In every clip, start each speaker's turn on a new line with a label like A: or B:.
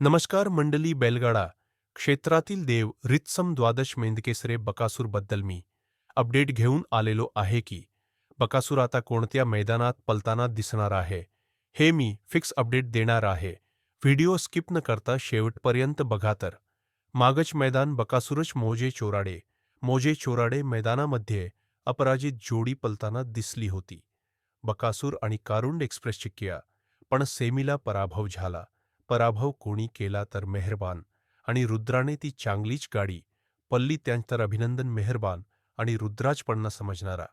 A: नमस्कार मंडली बैलगाडा क्षेत्रातील देव रित्सम द्वादश मेंदकेसरे बकासूरबद्दल मी. अपडेट घेऊन आलेलो आहे की बकासूर आता कोणत्या मैदानात पलताना दिसणार आहे हे मी फिक्स अपडेट देणार आहे. व्हिडिओ स्किप न करता शेवटपर्यंत बघा तर. मागच मैदान बकासूरच मोजे चोराडे मोजे चोराडे मैदानामध्ये अपराजित जोडी पलताना दिसली होती. बकासूर आणि कारुंड एक्सप्रेसची किया पण सेमीला पराभव झाला. पराभव कोणी केला तर मेहरबान आणि रुद्राने ती चांगलीच गाडी पल्ली त्यांतर अभिनंदन मेहरबान आणि रुद्राज समजणारा.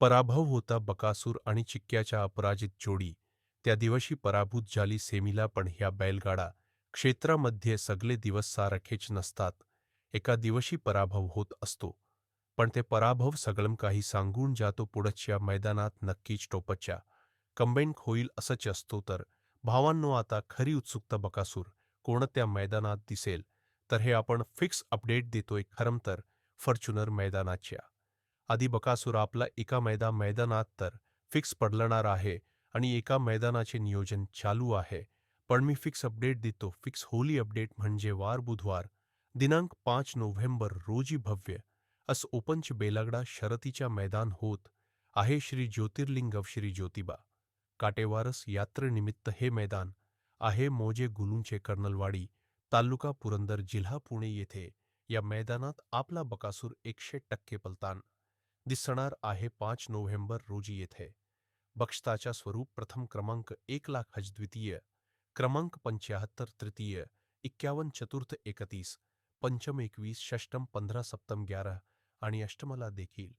A: पराभव होता बकासूर आणि चिक्क्याच्या अपराजित जोडी. त्या दिवशी पराभूत झाली सेमीला पण ह्या बैलगाडा क्षेत्रामध्ये सगळे दिवस सारखेच नसतात. एका दिवशी पराभव होत असतो. पण ते पराभव सगळं काही सांगून जातो पुढच्या मैदानात नक्कीच टोपच्या. कंबेंट होईल असंच असतो तर भावांनो आता खरी उत्सुकता बकासूर कोणत्या मैदानात दिसेल? तर हे आपण फिक्स अपडेट देतोय खरं तर फॉर्च्युनर मैदानाच्या. आधी बकासूर आपला एका मैदा मैदानात तर फिक्स पडलणार आहे आणि एका मैदानाचे नियोजन चालू आहे. पण मी फिक्स अपडेट देतो. फिक्स होली अपडेट म्हणजे वार बुधवार दिनांक पाच नोव्हेंबर रोजी भव्य. अस ओपनच बेलागडा शरतीच्या मैदान होत आहे श्री ज्योतिर्लिंग श्री ज्योतिबा. काटेवारस यात्रेनिमित्त हे मैदान आहे मोजे गुलूंचे कर्नलवाडी तालुका पुरंदर जिल्हा पुणे येथे. या मैदानात आपला बकासूर एकशे टक्के पलतान. दिसणार आहे पाच नोव्हेंबर रोजी येथे. बक्षताच्या स्वरूप प्रथम क्रमांक एक लाख हज द्वितीय क्रमांक पंच्याहत्तर तृतीय इक्यावन्न चतुर्थ एकतीस पंचम एकवीस षष्टम पंधरा सप्तम ग्यारह आणि अष्टमला देखील.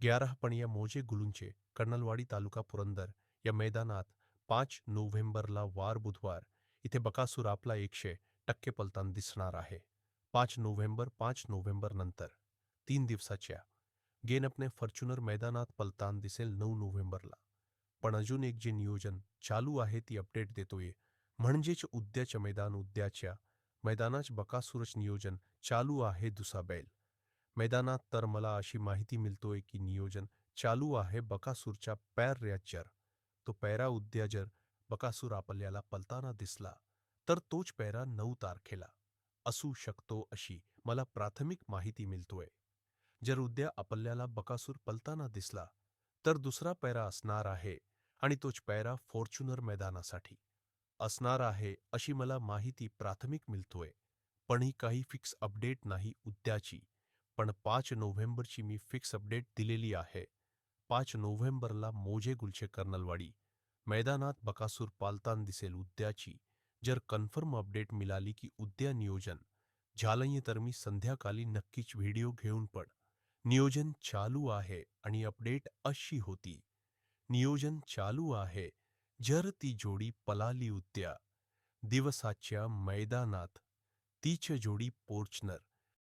A: ग्यारह पण या मोजे गुलूंचे कर्नलवाडी तालुका पुरंदर या मैदानात पाच नोव्हेंबरला वार बुधवार इथे बकासूर आपला एकशे टक्के पलतान दिसणार आहे. पाच नोव्हेंबर पाच नोव्हेंबर नंतर तीन दिवसाच्या. गेनपने फॉर्च्युनर मैदानात पलतान दिसेल नऊ नोव्हेंबरला. पण अजून एक जे नियोजन चालू आहे ती अपडेट देतोय म्हणजेच उद्याच्या मैदान उद्याच्या मैदानाच बकासूरच नियोजन चालू आहे दुसा बैल. मैदानात तर मला अशी माहिती मिळतोय की नियोजन चालू आहे बकासूरच्या पॅर रॅचर तो पैरा उद्या जर बकासूर आपल्याला पलताना दिसला तर तोच पैरा नऊ तारखेला. असू शकतो अशी मला प्राथमिक माहिती मिळतोय. जर उद्या आपल्याला बकासूर पलताना दिसला तर दुसरा पैरा असणार आहे आणि तोच पैरा फॉर्च्युनर मैदानासाठी. असणार आहे अशी मला माहिती प्राथमिक मिळतोय पण ही काही फिक्स अपडेट नाही उद्याची पण पाच नोव्हेंबरची मी फिक्स अपडेट दिलेली आहे. पाच नोव्हेंबरला मोजे गुलशे कर्नलवाडी. मैदानात बकासूर पालतान दिसेल उद्याची. जर कन्फर्म अपडेट मिळाली की उद्या नियोजन. झालंय तर मी संध्याकाळी नक्कीच व्हिडिओ घेऊन पण. नियोजन चालू आहे आणि अपडेट अशी होती. नियोजन चालू आहे. जर ती जोडी पलाली उद्या. दिवसाच्या मैदानात. तीच जोडी पोर्चनर.